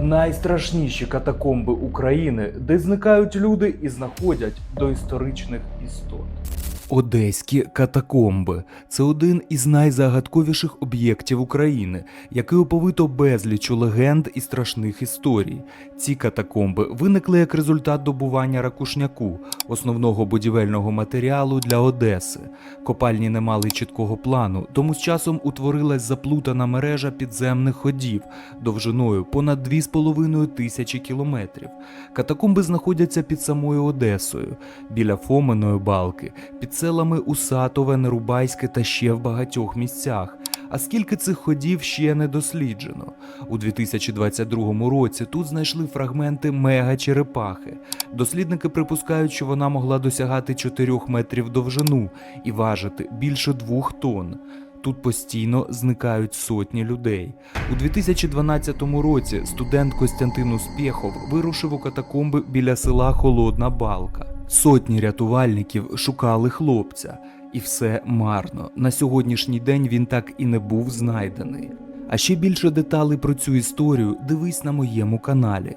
Найстрашніші катакомби України, де зникають люди і знаходять доісторичних істот. Одеські катакомби це один із найзагадковіших об'єктів України, який оповито безлічу легенд і страшних історій. Ці катакомби виникли як результат добування ракушняку, основного будівельного матеріалу для Одеси. Копальні не мали чіткого плану, тому з часом утворилась заплутана мережа підземних ходів довжиною понад 2,5 тисячі кілометрів. Катакомби знаходяться під самою Одесою, біля Фоменої балки, під селами Усатове, Нерубайське та ще в багатьох місцях. А скільки цих ходів ще не досліджено. У 2022 році тут знайшли фрагменти мега-черепахи. Дослідники припускають, що вона могла досягати 4 метрів довжину і важити більше 2 тонн. Тут постійно зникають сотні людей. У 2012 році студент Костянтин Успєхов вирушив у катакомби біля села Холодна Балка. Сотні рятувальників шукали хлопця, і все марно. На сьогоднішній день він так і не був знайдений. А ще більше деталей про цю історію дивись на моєму каналі.